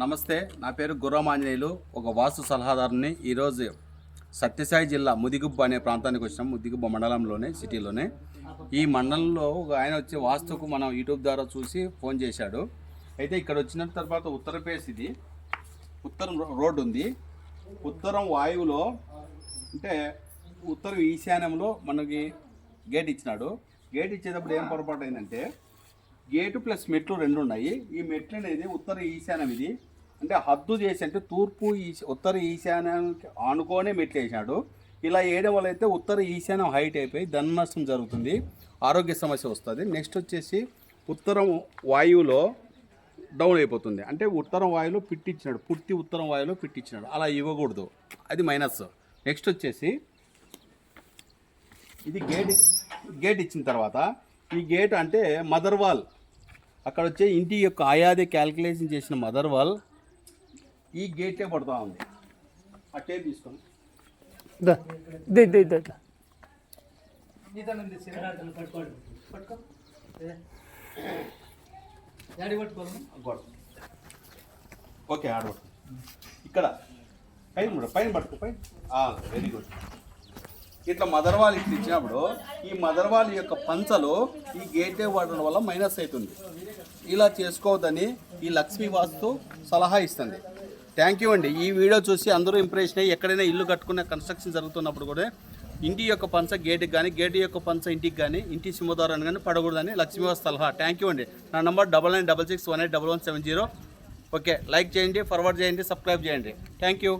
నమస్తే నా పేరు గుర్రమాంజనేయులు. ఒక వాస్తు సలహాదారుని ఈరోజు సత్యసాయి జిల్లా ముదిగుబ్బ అనే ప్రాంతానికి వచ్చినాం. ముదిగుబ్బ మండలంలోనే సిటీలోనే. ఈ మండలంలో ఒక ఆయన వచ్చి వాస్తుకు మనం యూట్యూబ్ ద్వారా చూసి ఫోన్ చేశాడు. అయితే ఇక్కడ వచ్చిన తర్వాత ఉత్తర ఇది. ఉత్తరం రోడ్డు ఉంది. ఉత్తరం వాయువులో అంటే ఉత్తరం ఈశాన్యంలో మనకి గేట్ ఇచ్చినాడు. గేట్ ఇచ్చేటప్పుడు ఏం పొరపాటు అయిందంటే గేటు ప్లస్ మెట్లు రెండు ఉన్నాయి. ఈ మెట్లు అనేది ఉత్తర ఈశాన్యం ఇది. అంటే హద్దు చేసి అంటే తూర్పు ఈశ ఉత్తర ఈశాన్యానికి ఆనుకోనే మెట్లు వేసాడు ఇలా వేయడం వల్ల అయితే ఉత్తర ఈశాన్యం హైట్ అయిపోయి ధన నష్టం జరుగుతుంది. ఆరోగ్య సమస్య వస్తుంది. నెక్స్ట్ వచ్చేసి ఉత్తరం వాయువులో డౌన్ అయిపోతుంది. అంటే ఉత్తరం వాయువులో పిట్టించినాడు పుట్టి ఉత్తరం వాయువులో పిట్టించినాడు అలా ఇవ్వకూడదు. అది మైనస్ నెక్స్ట్ వచ్చేసి ఇది గేట్ గేట్ ఇచ్చిన తర్వాత ఈ గేట్ అంటే మదర్ వాల్ అక్కడ వచ్చే ఇంటి యొక్క ఆయాది క్యాల్కులేషన్ చేసిన మదర్ వాల్ ఈ గేటే పడుతూ ఉంది. ఆ టేప్ తీసుకోండి. ఓకే ఆడవ ఇక్కడ. పైన కూడా పైన పట్టుకో పైన. వెరీ గుడ్ ఇట్లా మదర్వాల్ ఇట్లా ఇచ్చినప్పుడు ఈ మదర్ వాల్ యొక్క పంచలో ఈ గేటే వాడడం వల్ల మైనస్ అవుతుంది. ఇలా చేసుకోవద్దని ఈ లక్ష్మీ వాస్తు సలహా ఇస్తుంది. థ్యాంక్ యూ అండి. ఈ వీడియో చూసి అందరూ ఇంప్రెషన్ అయ్యి ఎక్కడైనా ఇల్లు కట్టుకునే కన్స్ట్రక్షన్ జరుగుతున్నప్పుడు కూడా ఇంటి యొక్క పంచ గేటుకి కానీ గేటు యొక్క పంచ ఇంటికి కానీ ఇంటి సింహద్వారాన్ని కానీ పడకూడదని లక్ష్మీవాస్ సలహా. థ్యాంక్ యూ అండి. నా number double nine double six one eight double one seven zero okay like చేయండి ఫార్వర్డ్ చేయండి సబ్స్క్రైబ్ చేయండి. Thank you